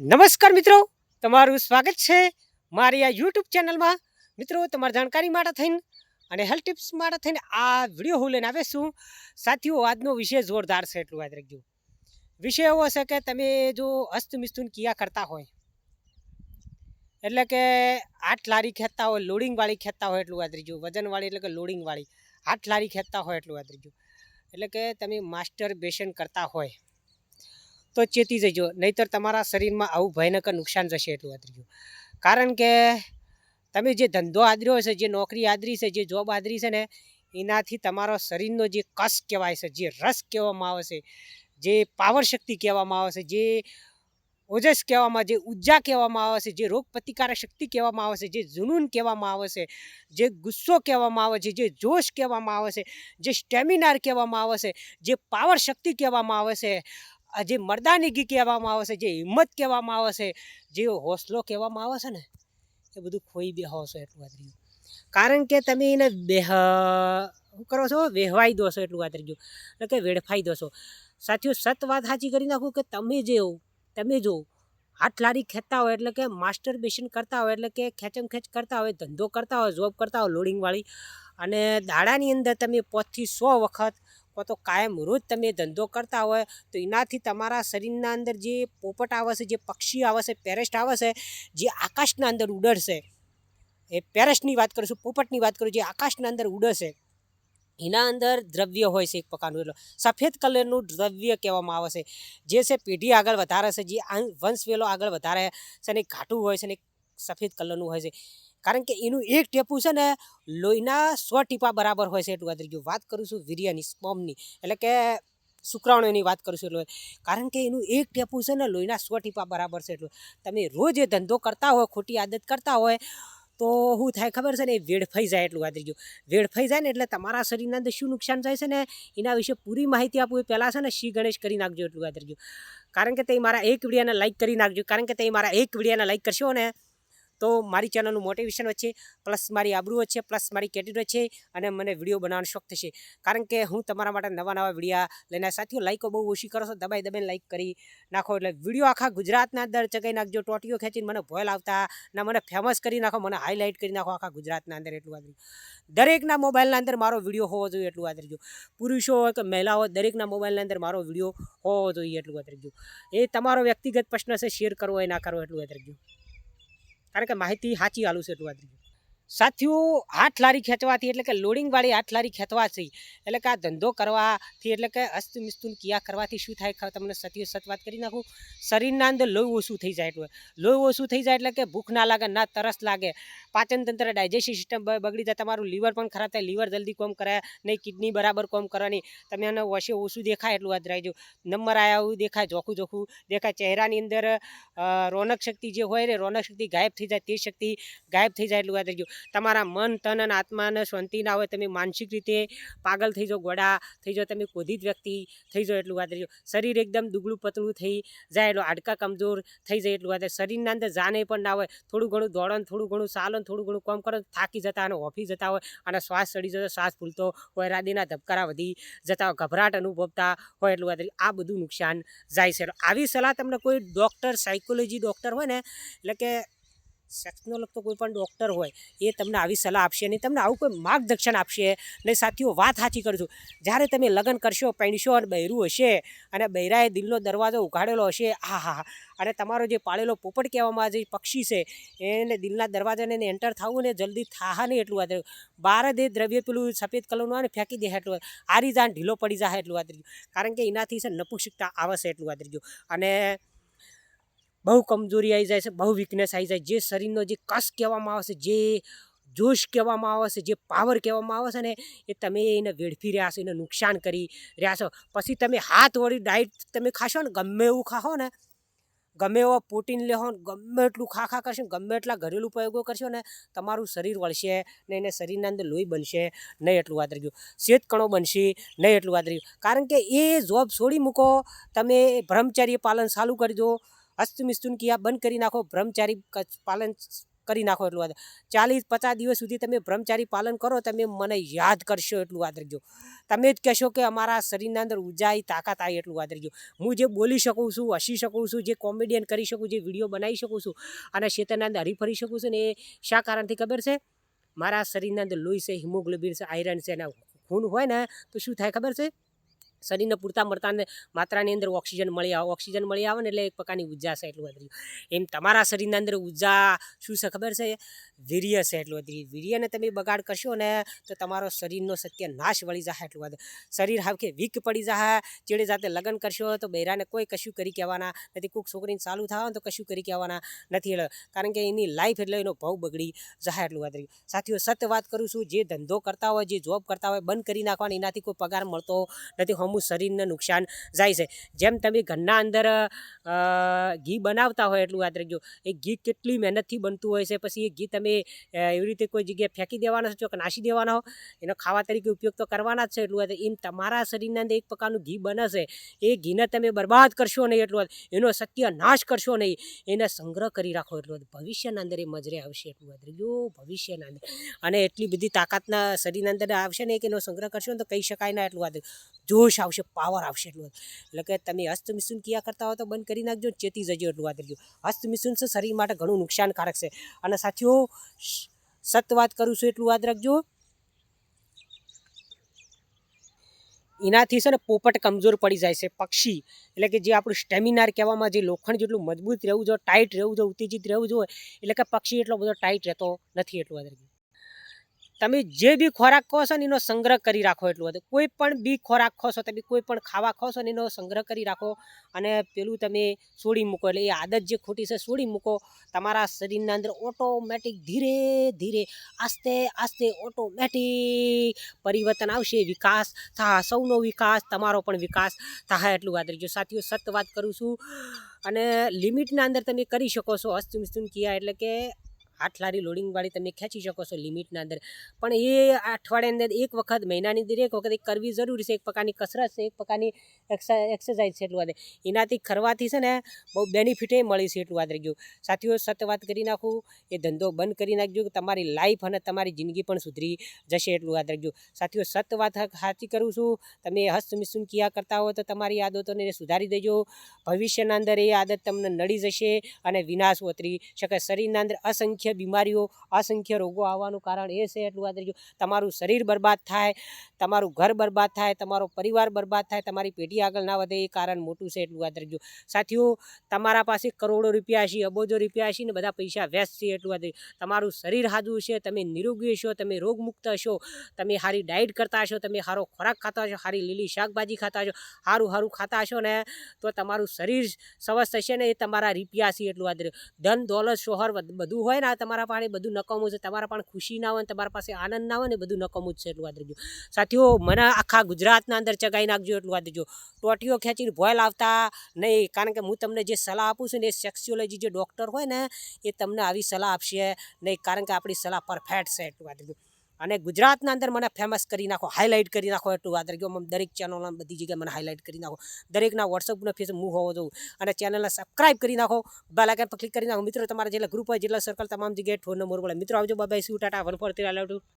નમસ્કાર મિત્રો, તમારું સ્વાગત છે મારી આ યુટ્યુબ ચેનલમાં. મિત્રો, તમારી જાણકારી માટે થઈને અને હેલ્થ ટિપ્સ માટે થઈને આ વીડિયો હું લઈને આવે છું. સાથીઓ, આજનો વિષય જોરદાર છે, એટલું યાદ રાખજો. વિષય એવો છે કે તમે જો અસ્તમિસ્તુન કિયા કરતા હોય, એટલે કે આઠ લારી ખેંચતા હોય લોડિંગવાળી ખેંચતા હોય, એટલું યાદ રાખજો. વજનવાળી એટલે કે લોડિંગવાળી આઠ લારી ખેંચતા હોય, એટલું યાદ રાખજો. એટલે કે તમે માસ્ટર બેસન કરતા હોય તો ચેતી જજો નહીતર તમારા શરીરમાં આવું ભયંકર નુકસાન જશે એટલું આદર્યું કારણ કે તમે જે ધંધો આદર્યો છે જે નોકરી આદરી છે જે જોબ આદરી છે ને એનાથી તમારો શરીરનો જે કસ કહેવાય છે જે રસ કહેવામાં આવે છે જે પાવર શક્તિ કહેવામાં આવે છે જે ઓજસ કહેવામાં જે ઊર્જા કહેવામાં આવે છે જે રોગ પ્રતિકારક શક્તિ કહેવામાં આવે છે જે જુનૂન કહેવામાં આવે છે જે ગુસ્સો કહેવામાં આવે છે જે જોશ કહેવામાં આવે છે જે સ્ટેમિનાર કહેવામાં આવે છે જે પાવર શક્તિ કહેવામાં આવે છે આ જે મર્દાનગી કહેવામાં આવે છે, જે હિંમત કહેવામાં આવે છે, જે હોસલો કહેવામાં આવે છે ને, એ બધું ખોઈ બેહો છો એટલું રહ્યું. કારણ કે તમે એને બેહ, શું કરો છો? વહેવાઈ દો છો એટલું રહ્યું એટલે કે વેડફાઈ દો છો. સાથીઓ, સત વાત સાચી કરી નાખું કે તમે જે તમે જો હાથ લારી ખેંચતા હોય એટલે કે માસ્ટર બેશન કરતા હોય એટલે કે ખેંચમ ખેંચ કરતા હોય, ધંધો કરતા હોય જોબ કરતા હોય લોડિંગવાળી અને દાડાની અંદર તમે પોતથી સો વખત કો તો કાયમ રોજ તમે ધંધો કરતા હોય, તો એનાથી તમારા શરીરના અંદર જે પોપટ આવે છે જે પક્ષી આવે છે પેરેસ્ટ આવે છે જે આકાશના અંદર ઉડશે એ પેરેસ્ટની વાત કરું છું, પોપટની વાત કરું જે આકાશના અંદર ઉડશે, એના અંદર દ્રવ્ય હોય છે એક પ્રકારનું, એટલે સફેદ કલરનું દ્રવ્ય કહેવામાં આવે છે. જે છે પેઢી આગળ વધારે છે, જે વંશ વંશવેલો આગળ વધારે છે અને ઘાટું હોય છે ને સફેદ કલરનું હોય છે. કારણ કે એનું એક ટેપું છે ને, લોહીના સો ટીપા બરાબર હોય છે એટલું આદરી વાત કરું છું વીર્યની, સ્પમની, એટલે કે શુક્રાણુની વાત કરું છું એટલે. કારણ કે એનું એક ટેપું છે ને, લોહીના સો ટીપા બરાબર છે એટલું. તમે રોજ એ ધંધો કરતા હોય, ખોટી આદત કરતા હોય, તો શું થાય ખબર છે ને, એ વેડફાઈ જાય એટલું વાત ગયું વેડફાઈ જાય ને એટલે તમારા શરીરના અંદર શું નુકસાન થાય છે ને, એના વિશે પૂરી માહિતી આપું, એ પહેલાં છે ને, શ્રી ગણેશ કરી નાખજો એટલું વાત ગયું કારણ કે તે મારા એક વિડીયાને લાઇક કરી નાખજો. કારણ કે તે મારા એક વિડીયાને લાઇક કરશો ને તો મારી ચેનલનું મોટિવેશન વચ્ચે પ્લસ મારી આબરૂ વચ્ચે પ્લસ મારી કેટેગરી વચ્ચે અને મને વીડિયો બનાવવાનો શોખ થશે. કારણ કે હું તમારા માટે નવા નવા વિડીયા લઈને સાથીઓ લાઈકો બહુ ઓછી કરો છો, દબાઈ દબાઈને લાઈક કરી નાખો. એટલે વીડિયો આખા ગુજરાતના અંદર ચગાઈ નાખજો, ટોટીઓ ખેંચીને મને ભોય લાવતા ના, મને ફેમસ કરી નાખો, મને હાઇલાઇટ કરી નાખો આખા ગુજરાતના અંદર એટલું આદરી. દરેકના મોબાઈલના અંદર મારો વીડિયો હોવો જોઈએ એટલું આદરીજો પુરુષો હોય કે મહિલાઓ દરેકના મોબાઈલના અંદર મારો વીડિયો હોવો જોઈએ એટલું આદરીજો એ તમારો વ્યક્તિગત પ્રશ્ન છે શેર કરવો એ ના કરવો એટલું વાત કારણ કે માહિતી સાચી આલું છે એટલું વાત સાથીઓ હાથ લારી ખેંચવાથી એટલે કે લોડિંગવાળી આઠ લારી ખેંચવાથી એટલે કે આ ધંધો કરવાથી એટલે કે અસ્તમિસ્તુન કિયા કરવાથી શું થાય તમને સતીય સત વાત કરી નાખું? શરીરના અંદર લોહી ઓછું થઈ જાય એટલું. લોહી ઓછું થઈ જાય એટલે કે ભૂખ ના લાગે, ના તરસ લાગે. પાચન તંત્ર ડાયજેસ્ટિવ સિસ્ટમ બગડી જાય. તમારું લીવર પણ ખરાબ થાય. લીવર જલ્દી કોમ કરે નહીં, કિડની બરાબર કોમ કરવાની તમે એને વશે ઓછું દેખાય એટલું યાદ રાખજો. નંબર આવ્યા એવું દેખાય, જોખું જોખું દેખાય. ચહેરાની અંદર રોનક શક્તિ જે હોય ને રોનક શક્તિ ગાયબ થઈ જાય, તે શક્તિ ગાયબ થઈ જાય એટલું યાદ રાખજો. તમારા મન, તન અને આત્માને શાંતિ ના હોય તમે માનસિક રીતે પાગલ થઈ જાઓ, ગોડા થઈ જાઓ, તમે કોધિત વ્યક્તિ થઈ જાઓ એટલું વાત શરીર એકદમ દુગળું પતળું થઈ જાય, એટલું હાડકા કમજોર થઈ જાય એટલું વાત શરીરના અંદર જાને પણ ના હોય, થોડું ઘણું દોડન થોડું ઘણું ચાલન થોડું ઘણું કામ કરો થાકી જતા અને ઓફી જતા હોય અને શ્વાસ ચડી જતો શ્વાસ ફૂલતો હોય, રાદીના ધબકારા વધી જતા હોય, ગભરાટ અનુભવતા હોય એટલું વાત આ બધું નુકસાન જાય છે. આવી સલાહ તમને કોઈ ડૉક્ટર સાયકોલોજી ડૉક્ટર હોય ને, એટલે કે સેક્સનો લગતો કોઈ પણ ડૉક્ટર હોય, એ તમને આવી સલાહ આપશે નહીં. તમને આવું કોઈ માર્ગદર્શન આપશે ને સાથીઓ, વાત સાચી કરજો જ્યારે તમે લગ્ન કરશો પહેણશો અને બૈરું હશે અને બૈરાએ દિલનો દરવાજો ઉઘાડેલો હશે હા હા. અને તમારો જે પાળેલો પોપટ કહેવામાં જે પક્ષી છે, એને દિલના દરવાજાને એને એન્ટર થવું ને જલ્દી થાહા નહીં એટલું વાત બાર દે દ્રવ્ય પેલું સફેદ કલરનું આવે ફેંકી દે એટલું આરી રીતે ઢીલો પડી જાય એટલું વાત કારણ કે એનાથી છે નપુંસકતા આવશે એટલું વાત અને બહુ કમજોરી આવી જાય છે, બહુ વીકનેસ આવી જાય. જે શરીરનો જે કસ કહેવામાં આવે છે, જે જોશ કહેવામાં આવે છે, જે પાવર કહેવામાં આવે છે ને, એ તમે એને વેડફી રહ્યા છો, એને નુકસાન કરી રહ્યા છો. પછી તમે હાથ વળી ડાયટ તમે ખાશો ને, ગમે એવું ખાશો ને, ગમે એવો પ્રોટીન લેહો ને, ગમે એટલું ખા ખા કરશો ગમે એટલા ઘરેલું ઉપયોગો કરશો ને, તમારું શરીર વળશે ને, એને શરીરના અંદર લોહી બનશે, નહીં એટલું વાત રહ્યું શેત કણો બનશે, નહીં એટલું વાત રહ્યું કારણ કે એ જોબ છોડી મૂકો, તમે બ્રહ્મચર્ય પાલન ચાલુ કરી દો અસ્તમિસ્તુન કિયા બંધ કરી નાખો, બ્રહ્મચારી પાલન કરી નાખો એટલું વાત ચાલીસ પચાસ દિવસ સુધી તમે બ્રહ્મચારી પાલન કરો, તમે મને યાદ કરશો એટલું યાદ રાખજો તમે જ કહેશો કે અમારા શરીરના અંદર ઉજાઈ, તાકાત આવી એટલું યાદ રાખજો હું જે બોલી શકું છું, હસી શકું છું, જે કોમેડિયન કરી શકું, જે વીડિયો બનાવી શકું છું અને ક્ષેત્રના અંદર હરીફરી શકું છું ને એ શા કારણથી ખબર છે? મારા શરીરના અંદર લોહી છે, હિમોગ્લોબિન છે, આયરન છે એના ખૂન હોય ને તો શું થાય ખબર છે? શરીરને પૂરતા મળતાને માત્રાની અંદર ઓક્સિજન મળી આવે. ઓક્સિજન મળી આવે ને એટલે એક પ્રકારની ઊર્જા છે એટલું વધ્યું એમ તમારા શરીરના અંદર ઊર્જા શું છે ખબર છે? વીર્ય છે એટલું વધ્યું વીર્યને તમે બગાડ કરશો ને તો તમારો શરીરનો સત્ય નાશ વળી જાય એટલું વધે શરીર હાવખે વીક પડી જાય ચેડે જાતે લગ્ન કરશો તો બૈરાને કોઈ કશું કરી કહેવાના નથી. કોઈક છોકરીને ચાલુ થવા તો કશું કરી કહેવાના નથી કારણ કે એની લાઈફ એટલે એનો ભાવ બગડી જાય એટલું રહ્યું સાથીઓ સત્ય વાત કરું છું. જે ધંધો કરતા હોય, જે જોબ કરતા હોય, બંધ કરી નાખવાની, એનાથી કોઈ પગાર મળતો નથી. હમું શરીરને નુકસાન જાય છે. જેમ તમે ઘરના અંદર ઘી બનાવતા હોય એટલું યાદ રાખજો. એ ઘી કેટલી મહેનતથી બનતું હોય છે. પછી એ ઘી તમે એવી રીતે કોઈ જગ્યાએ ફેંકી દેવાના છો કે નાસી દેવાના હો? એનો ખાવા તરીકે ઉપયોગ તો કરવાના જ છે એટલું યાદ એમ તમારા શરીરના અંદર એક પ્રકારનું ઘી બનશે. એ ઘીને તમે બરબાદ કરશો નહીં એટલું યાદ એનો સત્ય નાશ કરશો નહીં. એને સંગ્રહ કરી રાખો એટલું યાદ ભવિષ્યના અંદર એ મજરે આવશે એટલું યાદ રાખજો. ભવિષ્યના અંદર. અને એટલી બધી તાકાતના શરીરના અંદર આવશે ને કે એનો સંગ્રહ કરશો ને તો કહી શકાય ના એટલું યાદ જોશ આવશે પાવર આવશે એટલું એટલે કે તમે હસ્તમિથુન ક્યાં કરતા હો તો બંધ કરી નાખજો, ચેતી જજો એટલું યાદ રાખજો હસ્તમિથુન છે, શરીર માટે ઘણું નુકસાનકારક છે. અને સાથીઓ સત વાત કરું છું એટલું યાદ રાખજો. એનાથી છે ને પોપટ કમજોર પડી જાય છે, પક્ષી. એટલે કે જે આપણું સ્ટેમિનાર કહેવામાં જે લોખંડ જેટલું મજબૂત રહેવું જોઈએ ટાઈટ રહેવું જોઈએ, ઉત્તેજિત રહેવું જોઈએ, એટલે કે પક્ષી એટલો બધો ટાઈટ રહેતો નથી એટલું યાદ રાખજો. તમે જે બી ખોરાક ખો છો ને એનો સંગ્રહ કરી રાખો એટલું હતું કોઈ પણ બી ખોરાક ખો છો, તમે કોઈ પણ ખાવા ખો છો ને એનો સંગ્રહ કરી રાખો અને પેલું તમે છોડી મૂકો એટલે એ આદત જે ખોટી છે છોડી મૂકો. તમારા શરીરના અંદર ઓટોમેટિક ધીરે ધીરે આસ્તે આસ્તે ઓટોમેટિક પરિવર્તન આવશે. વિકાસ થા, સૌનો વિકાસ, તમારો પણ વિકાસ થાય એટલું વાત રહીજો સાથીઓ, સત વાત કરું છું. અને લિમિટના અંદર તમે કરી શકો છો અસ્તુમસ્તુમ કિયા એટલે કે આઠ લારી લોડિંગવાળી તમે ખેંચી શકો છો લિમિટના અંદર. પણ એ અઠવાડિયાની અંદર એક વખત, મહિનાની અંદર એક વખત એક કરવી જરૂરી છે. એક પ્રકારની કસરત છે, એક પ્રકારની એક્સરસાઇઝ છે એટલું વાત એનાથી કરવાથી છે ને બહુ બેનિફિટે મળી છે એટલું વાત રહી ગયું. સાથીઓ, સત વાત કરી નાખું. એ ધંધો બંધ કરી નાખજો. કે તમારી લાઈફ અને તમારી જિંદગી પણ સુધરી જશે એટલું યાદ રાખજો સાથીઓ, સત વાત સાચી કરું છું. તમે હસ્તમિથુન ક્યાં કરતા હો તો તમારી આદતોને સુધારી દેજો. ભવિષ્યના અંદર એ આદત તમને નડી જશે અને વિનાશ ઉતરી શકે. શરીરના અંદર અસંખ્ય બીમારીઓ, અસંખ્ય રોગો આવવાનું કારણ એ છે એટલું યાદ રાખજો તમારું શરીર બરબાદ થાય, તમારું ઘર બરબાદ થાય, તમારો પરિવાર બરબાદ થાય, તમારી પેઢી આગળ ના વધે એ કારણ મોટું છે એટલું યાદ રાખજો સાથીઓ, તમારા પાસે કરોડો રૂપિયા છે, અબોજો રૂપિયા છે ને બધા પૈસા વ્યસ્ત છે એટલું યાદ. તમારું શરીર હાજુ છે, તમે નિરોગી છો, તમે રોગમુક્ત હશો તમે સારી ડાયટ કરતા હશો તમે સારો ખોરાક ખાતા હશો સારી લીલી શાકભાજી ખાતા હશો સારું સારું ખાતા હશો ને, તો તમારું શરીર સ્વસ્થ હશે ને એ તમારા રૂપિયા છે એટલું યાદ ધન, દોલત શોહર બધું હોય ને તમારા પાસે બધું નકામું છે. તમારા પણ ખુશી ના હોય તમારા પાસે આનંદ ના હોય ને બધું નકામું જ છે એટલું યાદ રાખજો સાથીઓ, મને આખા ગુજરાતના અંદર ચગાઈ નાખજો એટલું વાત રાખજો ટોટીઓ ખેંચીને ભોય લાવતા નહીં. કારણ કે હું તમને જે સલાહ આપું છું ને એ સેક્સ્યુલોજી જે ડૉક્ટર હોય ને, એ તમને આવી સલાહ આપશે નહીં. કારણ કે આપણી સલાહ પરફેક્ટ છે એટલું યાદ રાખજો અને ગુજરાતના અંદર મને ફેમસ કરી નાખો હાઇલાઇટ કરી નાખો એટલું વાત રાખજો દરેક ચેનલમાં બધી જગ્યાએ મને હાઇલાઇટ કરી નાખો. દરેકના વોટ્સઅપનો ફેસ હું હોવો જોઉં અને ચેનલને સબસ્ક્રાઇબ કરી નાખો. બેલ આઇકન પર ક્લિક કરી નાખો. મિત્રો, તમારા જેટલા ગ્રુપ હોય, જેટલા સર્કલ તમામ જગ્યાએ ફોન નંબર મળે. મિત્રો, આવજો. બાય સુ ટાટા વન ફોર ત્રી